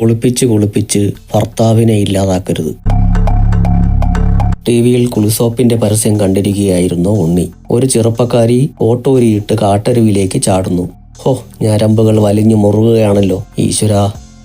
കുളിപ്പിച്ച് കുളിപ്പിച്ച് ഭർത്താവിനെ ഇല്ലാതാക്കരുത്. ടി വിയിൽ കുളിസോപ്പിന്റെ പരസ്യം കണ്ടിരിക്കുകയായിരുന്നു ഉണ്ണി. ഒരു ചെറുപ്പക്കാരി ഓട്ടോരിയിട്ട് കാട്ടരുവിലേക്ക് ചാടുന്നു. ഹോ ഞരമ്പുകൾ വലിഞ്ഞു മുറുകുകയാണല്ലോ ഈശ്വര.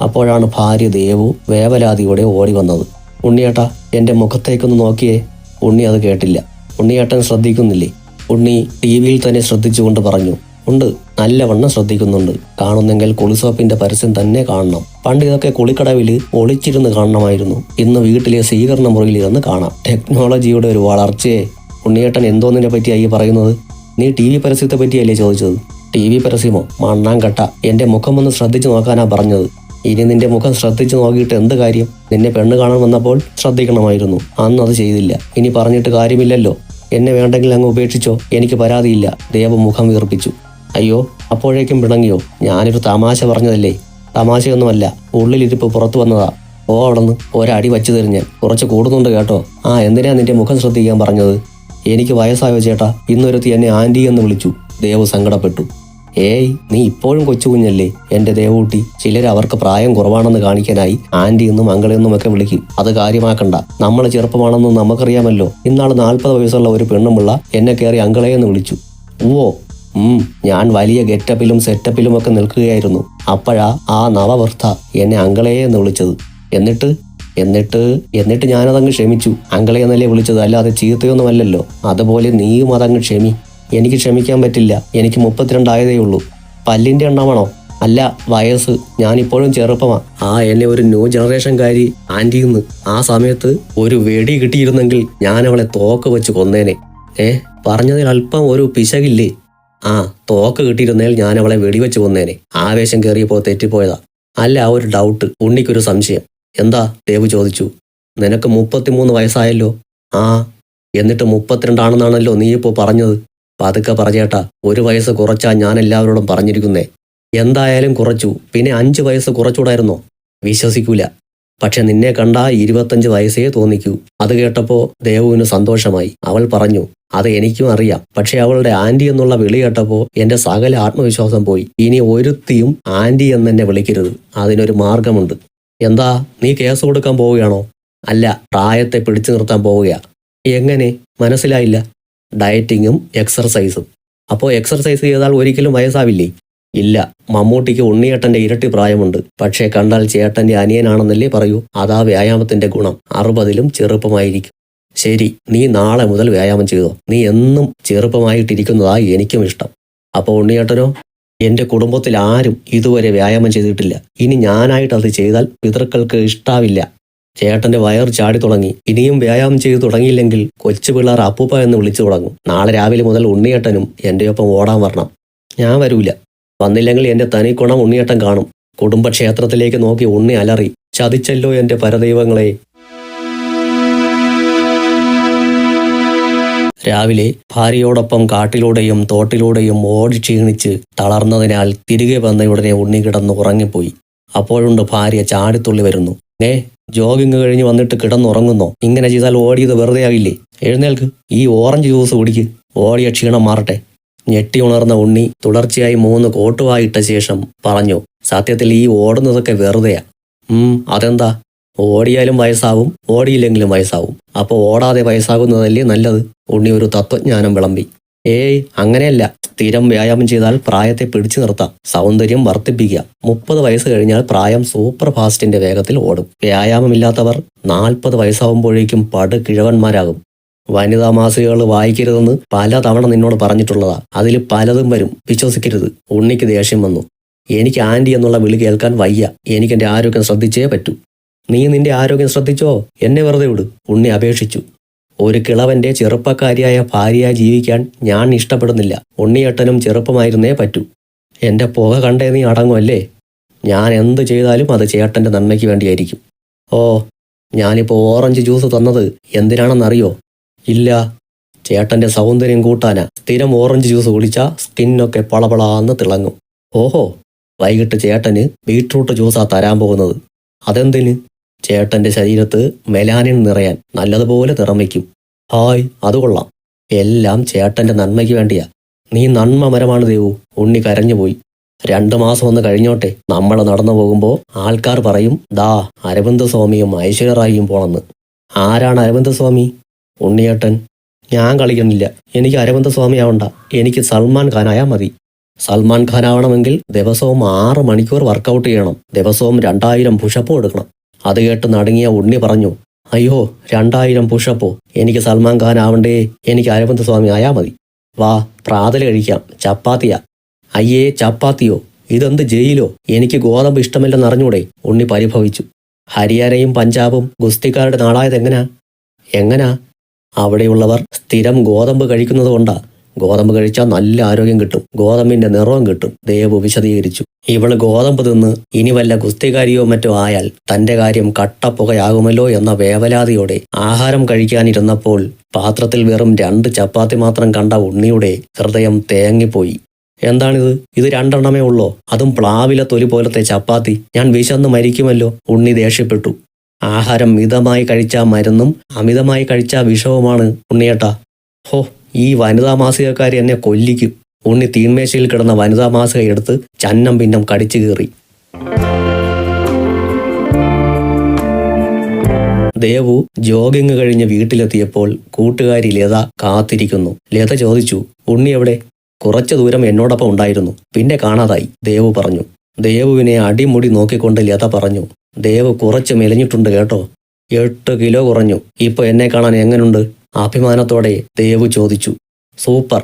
അപ്പോഴാണ് ഭാര്യ ദേവു വേവലാതിയോടെ ഓടി വന്നത്. ഉണ്ണിയേട്ടാ എന്റെ മുഖത്തേക്കൊന്ന് നോക്കിയേ. ഉണ്ണി അത് കേട്ടില്ല. ഉണ്ണിയേട്ടൻ ശ്രദ്ധിക്കുന്നില്ലേ? ഉണ്ണി ടി വിയിൽ തന്നെ ശ്രദ്ധിച്ചുകൊണ്ട് പറഞ്ഞു. ഉണ്ട്. നല്ലവണ്ണം ശ്രദ്ധിക്കുന്നുണ്ട്. കാണുന്നെങ്കിൽ കുളിസോപ്പിന്റെ പരസ്യം തന്നെ കാണണം. പണ്ട് ഇതൊക്കെ കുളിക്കടവിൽ ഒളിച്ചിരുന്ന് കാണണമായിരുന്നു. ഇന്ന് വീട്ടിലെ സ്വീകരണ മുറിയിൽ ഇരുന്ന് കാണാം. ടെക്നോളജിയുടെ ഒരു വളർച്ചയെ. ഉണ്ണിയേട്ടൻ എന്തോന്നിനെ പറ്റി അയ്യ പറയുന്നത്? നീ ടി വി പരസ്യത്തെ പറ്റിയല്ലേ ചോദിച്ചത്? ടി വി പരസ്യമോ? മണ്ണാങ്കട്ട. എന്റെ മുഖം ഒന്ന് ശ്രദ്ധിച്ചു നോക്കാനാ പറഞ്ഞത്. ഇനി നിന്റെ മുഖം ശ്രദ്ധിച്ചു നോക്കിയിട്ട് എന്ത് കാര്യം? നിന്നെ പെണ്ണ് കാണാൻ വന്നപ്പോൾ ശ്രദ്ധിക്കണമായിരുന്നു. അന്ന് അത് ചെയ്തില്ല. ഇനി പറഞ്ഞിട്ട് കാര്യമില്ലല്ലോ. എന്നെ വേണ്ടെങ്കിൽ അങ്ങ് ഉപേക്ഷിച്ചോ? എനിക്ക് പരാതിയില്ല. ദേവ മുഖം വീർപ്പിച്ചു. അയ്യോ അപ്പോഴേക്കും പിണങ്ങിയോ ഞാനൊരു തമാശ പറഞ്ഞതല്ലേ? തമാശയൊന്നുമല്ല ഉള്ളിലിരിപ്പ് പുറത്തു വന്നതാ. ഓ അവിടുന്ന് ഒരടി വച്ചു തരും കുറച്ച് കൂടുന്നുണ്ട് കേട്ടോ. ആ എന്തിനാ നിന്റെ മുഖം ശ്രദ്ധിക്കാൻ പറഞ്ഞത്? എനിക്ക് വയസ്സായോ ചേട്ടാ? ഇന്നൊരുത്തി എന്നെ ആന്റി എന്ന് വിളിച്ചു. ദേവ് സങ്കടപ്പെട്ടു. ഏയ് നീ ഇപ്പോഴും കൊച്ചു കുഞ്ഞല്ലേ? എന്റെ ദേവൂട്ടി ചിലർ അവർക്ക് പ്രായം കുറവാണെന്ന് കാണിക്കാനായി ആന്റി എന്നും അങ്കളെന്നും ഒക്കെ വിളിക്കും. അത് കാര്യമാക്കണ്ട. നമ്മൾ ചെറുപ്പമാണെന്ന് നമുക്കറിയാമല്ലോ. ഇന്നാൾ നാൽപ്പത് വയസ്സുള്ള ഒരു പെണ്ണുമുള്ള എന്നെ കയറി അങ്കളെ എന്ന് വിളിച്ചു. ഓ ഞാൻ വലിയ ഗെറ്റപ്പിലും സെറ്റപ്പിലും ഒക്കെ നിൽക്കുകയായിരുന്നു. അപ്പോഴാ ആ നവവൃദ്ധ എന്നെ അങ്കളെ എന്ന് വിളിച്ചത്. എന്നിട്ട്? എന്നിട്ട്? എന്നിട്ട് ഞാനതങ്ങ് ക്ഷമിച്ചു. അങ്കളെ എന്നല്ലേ വിളിച്ചത്? അല്ലാതെ ചീത്തയൊന്നുമല്ലല്ലോ. അതുപോലെ നീയും അതങ്ങ് ക്ഷമി. എനിക്ക് ക്ഷമിക്കാൻ പറ്റില്ല. എനിക്ക് മുപ്പത്തിരണ്ടായതേ ഉള്ളൂ. പല്ലിന്റെ എണ്ണമാണോ? അല്ല വയസ്സ്. ഞാനിപ്പോഴും ചെറുപ്പമാ. ആ എന്നെ ഒരു ന്യൂ ജനറേഷൻകാരി ആന്റിന്ന് ആ സമയത്ത് ഒരു വെടി കിട്ടിയിരുന്നെങ്കിൽ ഞാൻ അവളെ തോക്ക് വെച്ച് കൊന്നേനെ. ഏ പറഞ്ഞതിൽ അല്പം ഒരു പിശകില്ലേ? ആ തോക്ക് കിട്ടിയിരുന്നേൽ ഞാൻ അവളെ വെടിവെച്ച് കൊന്നേനെ. ആവേശം കയറിയപ്പോൾ തെറ്റിപ്പോയതാ. അല്ല ആ ഒരു ഡൗട്ട് ഉണ്ണിക്കൊരു സംശയം. എന്താ? ദേവ് ചോദിച്ചു. നിനക്ക് മുപ്പത്തിമൂന്ന് വയസ്സായല്ലോ? ആ എന്നിട്ട് മുപ്പത്തിരണ്ടാണെന്നാണല്ലോ നീ ഇപ്പോൾ പറഞ്ഞത്. പതുക്കെ പറഞ്ഞേട്ടാ ഒരു വയസ്സ് കുറച്ചാ ഞാൻ എല്ലാവരോടും പറഞ്ഞിരിക്കുന്നേ. എന്തായാലും കുറച്ചു. പിന്നെ അഞ്ച് വയസ്സ് കുറച്ചുകൂടായിരുന്നോ? വിശ്വസിക്കൂല. പക്ഷെ നിന്നെ കണ്ടാ ഇരുപത്തഞ്ച് വയസ്സേ തോന്നിക്കൂ. അത് കേട്ടപ്പോ ദേവുവിന് സന്തോഷമായി. അവൾ പറഞ്ഞു അത് എനിക്കും അറിയാം. പക്ഷെ അവളുടെ ആന്റി എന്നുള്ള വിളി കേട്ടപ്പോ എന്റെ സകല ആത്മവിശ്വാസം പോയി. ഇനി ഒരുത്തിയും ആന്റി എന്ന് തന്നെ വിളിക്കരുത്. അതിനൊരു മാർഗമുണ്ട്. എന്താ നീ കേസ് കൊടുക്കാൻ പോവുകയാണോ? അല്ല പ്രായത്തെ പിടിച്ചു നിർത്താൻ പോവുകയാ. എങ്ങനെ? മനസ്സിലായില്ല. ഡയറ്റിങ്ങും എക്സർസൈസും. അപ്പോൾ എക്സർസൈസ് ചെയ്താൽ ഒരിക്കലും വയസ്സാവില്ലേ? ഇല്ല മമ്മൂട്ടിക്ക് ഉണ്ണിയേട്ടന്റെ ഇരട്ടി പ്രായമുണ്ട്. പക്ഷേ കണ്ടാൽ ചേട്ടന്റെ അനിയനാണെന്നല്ലേ പറയൂ. അതാ വ്യായാമത്തിന്റെ ഗുണം. അറുപതിലും ചെറുപ്പമായിരിക്കും. ശരി നീ നാളെ മുതൽ വ്യായാമം ചെയ്തോ. നീ എന്നും ചെറുപ്പമായിട്ടിരിക്കുന്നതാ എനിക്കും ഇഷ്ടം. അപ്പോൾ ഉണ്ണിയേട്ടനോ എന്റെ കുടുംബത്തിൽ ആരും ഇതുവരെ വ്യായാമം ചെയ്തിട്ടില്ല. ഇനി ഞാനായിട്ട് അത് ചെയ്താൽ പിതൃക്കൾക്ക് ഇഷ്ടാവില്ല. ചേട്ടന്റെ വയർ ചാടി തുടങ്ങി. ഇനിയും വ്യായാമം ചെയ്തു തുടങ്ങിയില്ലെങ്കിൽ കൊച്ചു പിള്ളേർ അപ്പൂപ്പ എന്ന് വിളിച്ചു തുടങ്ങും. നാളെ രാവിലെ മുതൽ ഉണ്ണിയേട്ടനും എന്റെ ഒപ്പം ഓടാൻ വരണം. ഞാൻ വരൂല. വന്നില്ലെങ്കിൽ എന്റെ തനി കുണം ഉണ്ണിയേട്ടൻ കാണും. കുടുംബക്ഷേത്രത്തിലേക്ക് നോക്കി ഉണ്ണി അലറി ചതിച്ചല്ലോ എന്റെ പരദൈവങ്ങളെ. രാവിലെ ഭാര്യയോടൊപ്പം കാട്ടിലൂടെയും തോട്ടിലൂടെയും ഓടി ക്ഷീണിച്ച് തളർന്നതിനാൽ തിരികെ വന്ന വന്നയുടനെ ഉണ്ണി കിടന്ന് ഉറങ്ങിപ്പോയി. അപ്പോഴുണ്ട് ഭാര്യ ചാടിത്തുള്ളി വരുന്നു. ഏ ജോഗിങ് കഴിഞ്ഞ് വന്നിട്ട് കിടന്നുറങ്ങുന്നോ? ഇങ്ങനെ ചെയ്താൽ ഓടിയത് വെറുതെ ആകില്ലേ എഴുന്നേൽക്ക്. ഈ ഓറഞ്ച് ജ്യൂസ് കുടിക്ക്. ഓടിയ ക്ഷീണം മാറട്ടെ. ഞെട്ടി ഉണർന്ന ഉണ്ണി തുടർച്ചയായി മൂന്ന് കോട്ടുവായിട്ട ശേഷം പറഞ്ഞു സത്യത്തിൽ ഈ ഓടുന്നതൊക്കെ വെറുതെയാ. ഉം അതെന്താ? ഓടിയാലും വയസ്സാവും ഓടിയില്ലെങ്കിലും വയസ്സാവും. അപ്പോൾ ഓടാതെ വയസ്സാകുന്നതല്ലേ നല്ലത്? ഉണ്ണി ഒരു തത്വജ്ഞാനം വിളമ്പി. ഏയ് അങ്ങനെയല്ല. സ്ഥിരം വ്യായാമം ചെയ്താൽ പ്രായത്തെ പിടിച്ചു നിർത്താം. സൗന്ദര്യം വർദ്ധിപ്പിക്കുക. മുപ്പത് വയസ്സ് കഴിഞ്ഞാൽ പ്രായം സൂപ്പർ ഫാസ്റ്റിന്റെ വേഗത്തിൽ ഓടും. വ്യായാമമില്ലാത്തവർ നാൽപ്പത് വയസ്സാവുമ്പോഴേക്കും പട് കിഴവന്മാരാകും. വനിതാ മാസികകൾ വായിക്കരുതെന്ന് പല തവണ നിന്നോട് പറഞ്ഞിട്ടുള്ളതാ. അതിൽ പലതും വരും. വിശ്വസിക്കരുത്. ഉണ്ണിക്ക് ദേഷ്യം വന്നു. എനിക്ക് ആന്റി എന്നുള്ള വിളി കേൾക്കാൻ വയ്യ. എനിക്ക് ആരോഗ്യം ശ്രദ്ധിച്ചേ പറ്റൂ. നീ നിന്റെ ആരോഗ്യം ശ്രദ്ധിച്ചോ? എന്നെ വെറുതെ വിട്. ഉണ്ണി അപേക്ഷിച്ചു. ഒരു കിളവന്റെ ചെറുപ്പക്കാരിയായ ഭാര്യയായി ജീവിക്കാൻ ഞാൻ ഇഷ്ടപ്പെടുന്നില്ല. ഉണ്ണിയേട്ടനും ചെറുപ്പമായിരുന്നേ പറ്റൂ. എന്റെ പുക കണ്ടേ നീ അടങ്ങുമല്ലേ ഞാൻ എന്തു ചെയ്താലും അത് ചേട്ടന്റെ നന്മയ്ക്ക് വേണ്ടിയായിരിക്കും. ഓ ഞാനിപ്പോ ഓറഞ്ച് ജ്യൂസ് തന്നത് എന്തിനാണെന്നറിയോ? ഇല്ല. ചേട്ടന്റെ സൗന്ദര്യം കൂട്ടാനാ. സ്ഥിരം ഓറഞ്ച് ജ്യൂസ് കുടിച്ചാൽ സ്കിന്നൊക്കെ പളപളാന്ന് തിളങ്ങും. ഓഹോ വൈകിട്ട് ചേട്ടന് ബീട്രൂട്ട് ജ്യൂസാ തരാൻ പോകുന്നത്. അതെന്തിന്? ചേട്ടന്റെ ശരീരത്ത് മെലാനിൻ നിറയാൻ നല്ലതുപോലെ നിറം വയ്ക്കും. ഹായ് അത് കൊള്ളാം. എല്ലാം ചേട്ടന്റെ നന്മയ്ക്ക് വേണ്ടിയാ. നീ നന്മ മരമാണ് ദേവു. ഉണ്ണി കരഞ്ഞുപോയി രണ്ടു മാസം ഒന്ന് കഴിഞ്ഞോട്ടെ. നമ്മൾ നടന്നു പോകുമ്പോൾ ആൾക്കാർ പറയും ദാ അരവിന്ദ് സ്വാമിയും ഐശ്വര്യറായിയും പോണെന്ന്. ആരാണ് അരവിന്ദ് സ്വാമി ഉണ്ണിയേട്ടൻ. ഞാൻ കളിക്കണില്ല എനിക്ക് അരവിന്ദ് സ്വാമി ആവണ്ട. എനിക്ക് സൽമാൻ ഖാനായാ മതി. സൽമാൻ ഖാൻ ആവണമെങ്കിൽ ദിവസവും ആറ് മണിക്കൂർ വർക്കൗട്ട് ചെയ്യണം. ദിവസവും രണ്ടായിരം പുഷപ്പ് കൊടുക്കണം അത് കേട്ട് നടങ്ങിയ ഉണ്ണി പറഞ്ഞു അയ്യോ രണ്ടായിരം പുഷപ്പോ എനിക്ക് സൽമാൻ ഖാൻ ആവണ്ടേ. എനിക്ക് അരവിന്ദ് സ്വാമി ആയാ മതി. വാ പ്രാതൽ കഴിക്കാം. ചപ്പാത്തിയാ. അയ്യേ ചപ്പാത്തിയോ? ഇതെന്ത് ജയിലോ? എനിക്ക് ഗോതമ്പ് ഇഷ്ടമില്ലെന്ന് അറിഞ്ഞൂടെ? ഉണ്ണി പരിഭവിച്ചു. ഹരിയാനയും പഞ്ചാബും ഗുസ്തിക്കാരുടെ നാടായതെങ്ങനാ? എങ്ങനാ? അവിടെയുള്ളവർ സ്ഥിരം ഗോതമ്പ് കഴിക്കുന്നത് കൊണ്ടാ ഗോതമ്പ് കഴിച്ചാൽ നല്ല ആരോഗ്യം കിട്ടും. ഗോതമ്പിന്റെ നിറവും കിട്ടും. ദേവു വിശദീകരിച്ചു. ഇവൾ ഗോതമ്പ് തിന്ന് ഇനി വല്ല ഗുസ്തികാരിയോ മറ്റോ ആയാൽ തന്റെ കാര്യം കട്ടപ്പുകയാകുമല്ലോ എന്ന വേവലാതിയോടെ ആഹാരം കഴിക്കാനിരുന്നപ്പോൾ പാത്രത്തിൽ വെറും രണ്ട് ചപ്പാത്തി മാത്രം കണ്ട ഉണ്ണിയുടെ ഹൃദയം തേങ്ങിപ്പോയി. എന്താണിത്? ഇത് രണ്ടെണ്ണമേ ഉള്ളോ? അതും പ്ലാവിലെ തൊലി പോലത്തെ ചപ്പാത്തി. ഞാൻ വിശന്ന് മരിക്കുമല്ലോ. ഉണ്ണി ദേഷ്യപ്പെട്ടു. ആഹാരം മിതമായി കഴിച്ച മരുന്നും അമിതമായി കഴിച്ച വിഷവുമാണ് ഉണ്ണിയേട്ടാ. ഹോ ഈ വനിതാ മാസികക്കാർ എന്നെ കൊല്ലിക്കും. ഉണ്ണി തീന്മേശയിൽ കിടന്ന വനിതാ മാസിക എടുത്ത് ചന്നം പിന്നം കടിച്ചു കീറി. ദേവു ജോഗിങ് കഴിഞ്ഞ് വീട്ടിലെത്തിയപ്പോൾ കൂട്ടുകാരി ലത കാത്തിരിക്കുന്നു. ലത ചോദിച്ചു ഉണ്ണി എവിടെ? കുറച്ചു ദൂരം എന്നോടൊപ്പം ഉണ്ടായിരുന്നു. പിന്നെ കാണാതായി ദേവു പറഞ്ഞു. ദേവുവിനെ അടിമുടി നോക്കിക്കൊണ്ട് ലത പറഞ്ഞു ദേവ് കുറച്ച് മെലിഞ്ഞിട്ടുണ്ട് കേട്ടോ. എട്ട് കിലോ കുറഞ്ഞു. ഇപ്പൊ എന്നെ കാണാൻ എങ്ങനുണ്ട്? അഭിമാനത്തോടെ ദേവു ചോദിച്ചു സൂപ്പർ.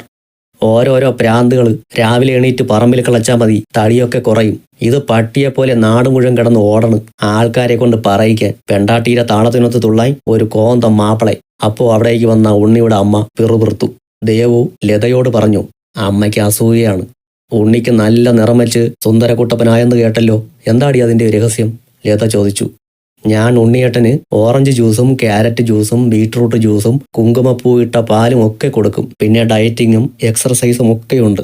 ഓരോരോ പ്രാന്തുകൾ രാവിലെ എണീറ്റ് പറമ്പിൽ കിളച്ചാൽ മതി തടിയൊക്കെ കുറയും. ഇത് പട്ടിയെ പോലെ നാട് മുഴുവൻ കിടന്ന് ഓടണ്. ആൾക്കാരെ കൊണ്ട് പറയിക്കാൻ പെണ്ടാട്ടീരെ താളത്തിനൊത്ത് തുള്ളായി ഒരു കോന്തം മാപ്പിളെ. അപ്പോ അവിടേക്ക് വന്ന ഉണ്ണിയുടെ അമ്മ പിറുപിറുത്തു. ദേവു ലതയോട് പറഞ്ഞു അമ്മയ്ക്ക് അസൂയയാണ്. ഉണ്ണിക്ക് നല്ല നിറം വെച്ച് സുന്ദരക്കുട്ടപ്പനായെന്ന് കേട്ടല്ലോ. എന്താടി അതിന്റെ രഹസ്യം? ലത ചോദിച്ചു ഞാൻ ഉണ്ണിയേട്ടന് ഓറഞ്ച് ജ്യൂസും ക്യാരറ്റ് ജ്യൂസും ബീട്രൂട്ട് ജ്യൂസും കുങ്കുമപ്പൂ ഇട്ട പാലും ഒക്കെ കൊടുക്കും. പിന്നെ ഡയറ്റിങ്ങും എക്സർസൈസും ഒക്കെയുണ്ട്.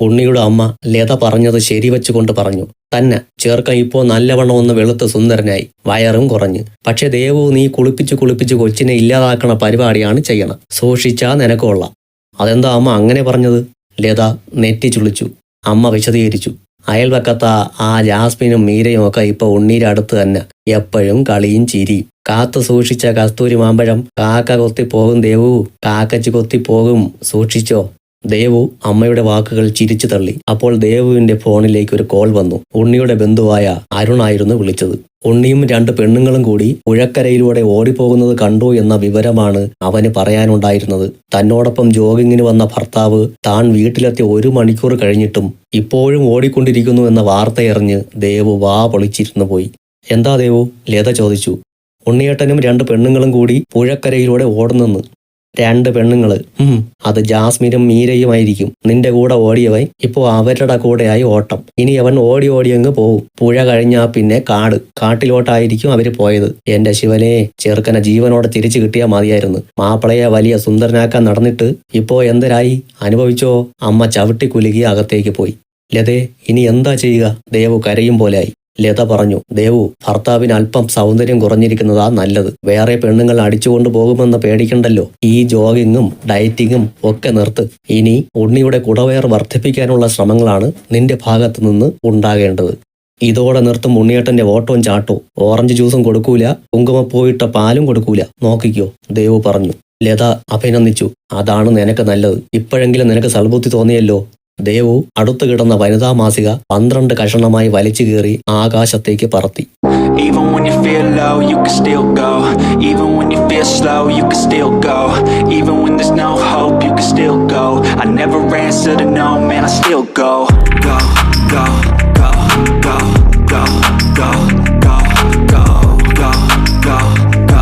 ഉണ്ണിയുടെ അമ്മ ലത പറഞ്ഞത് ശരിവെച്ചുകൊണ്ട് പറഞ്ഞു. തന്നെ ചേർക്ക ഇപ്പോ നല്ലവണ്ണം ഒന്ന് വെളുത്ത് സുന്ദരനായി. വയറും കുറഞ്ഞു. പക്ഷെ ദേവു നീ കുളിപ്പിച്ച് കുളിപ്പിച്ച് കൊച്ചിനെ ഇല്ലാതാക്കണ പരിപാടിയാണ് ചെയ്യണം. സൂക്ഷിച്ചാ നിനക്കുള്ള അതെന്താ അമ്മ അങ്ങനെ പറഞ്ഞത്? ലത നെറ്റി ചുളിച്ചു. അമ്മ വിശദീകരിച്ചു. അയൽവക്കത്ത ആ ജാസ്മിനും മീരയും ഒക്കെ ഇപ്പൊ ഉണ്ണീരടുത്ത് തന്നെ. എപ്പോഴും കളിയും ചിരിയും കാത്തു സൂക്ഷിച്ച കസ്തൂരി മാമ്പഴം കാക്ക കൊത്തിപ്പോകും ദേവു. കാക്കച്ചു കൊത്തിപ്പോകും. സൂക്ഷിച്ചോ? ദേവു അമ്മയുടെ വാക്കുകൾ ചിരിച്ചു തള്ളി. അപ്പോൾ ദേവുവിന്റെ ഫോണിലേക്ക് ഒരു കോൾ വന്നു. ഉണ്ണിയുടെ ബന്ധുവായ അരുണായിരുന്നു വിളിച്ചത്. ഉണ്ണിയും രണ്ട് പെണ്ണുങ്ങളും കൂടി പുഴക്കരയിലൂടെ ഓടിപ്പോകുന്നത് കണ്ടു എന്ന വിവരമാണ് അവന് പറയാനുണ്ടായിരുന്നത്. തന്നോടൊപ്പം ജോഗിങ്ങിന് വന്ന ഭർത്താവ് താൻ വീട്ടിലെത്തി ഒരു മണിക്കൂർ കഴിഞ്ഞിട്ടും ഇപ്പോഴും ഓടിക്കൊണ്ടിരിക്കുന്നു എന്ന വാർത്തയറിഞ്ഞ് ദേവു വാ പൊളിച്ചിരുന്നു പോയി. എന്താ ദേവു? ലത ചോദിച്ചു. ഉണ്ണിയേട്ടനും രണ്ട് പെണ്ണുങ്ങളും കൂടി പുഴക്കരയിലൂടെ ഓടുന്നെന്ന് രണ്ട് പെണ്ണുങ്ങൾ. ഉം. അത് ജാസ്മിനും മീരയുമായിരിക്കും നിന്റെ കൂടെ ഓടിയവൻ ഇപ്പോ അവരുടെ കൂടെയായി ഓട്ടം. ഇനി അവൻ ഓടി ഓടി അങ്ങ് പോവും. പുഴ കഴിഞ്ഞാ പിന്നെ കാട്. കാട്ടിലോട്ടായിരിക്കും അവർ പോയത്. എന്റെ ശിവനെ ചെറുക്കനെ ജീവനോടെ തിരിച്ചു കിട്ടിയാൽ മതിയായിരുന്നു. മാപ്പിളയെ വലിയ സുന്ദരനാക്കാൻ നടന്നിട്ട് ഇപ്പോ എന്തരായി? അനുഭവിച്ചോ? അമ്മ ചവിട്ടി കുലുകി അകത്തേക്ക് പോയി. ലതേ ഇനി എന്താ ചെയ്യുക? ദേവു കരയും പോലെയായി. ലത പറഞ്ഞു ദേവു ഭർത്താവിന് അല്പം സൗന്ദര്യം കുറഞ്ഞിരിക്കുന്നതാ നല്ലത്. വേറെ പെണ്ണുങ്ങൾ അടിച്ചുകൊണ്ട് പോകുമെന്ന് പേടിക്കണ്ടല്ലോ. ഈ ജോഗിങ്ങും ഡയറ്റിങ്ങും ഒക്കെ നിർത്ത്. ഇനി ഉണ്ണിയുടെ കുടവയർ വർദ്ധിപ്പിക്കാനുള്ള ശ്രമങ്ങളാണ് നിന്റെ ഭാഗത്തു നിന്ന് ഉണ്ടാകേണ്ടത്. ഇതോടെ നിർത്തും ഉണ്ണിയേട്ടന്റെ ഓട്ടവും ചാട്ടോ ഓറഞ്ച് ജ്യൂസും കൊടുക്കൂല കുങ്കുമപ്പൂവിട്ട പാലും കൊടുക്കൂല. നോക്കിക്കോ ദേവു പറഞ്ഞു. ലത അഭിനന്ദിച്ചു. അതാണ് നിനക്ക് നല്ലത്. ഇപ്പോഴെങ്കിലും നിനക്ക് സൽബുദ്ധി തോന്നിയല്ലോ. ദേവു അടുത്തു കിടന്ന വനിതാ മാസിക പന്ത്രണ്ട് കഷണമായി വലിച്ചു കീറി ആകാശത്തേക്ക് പറത്തി go. Go.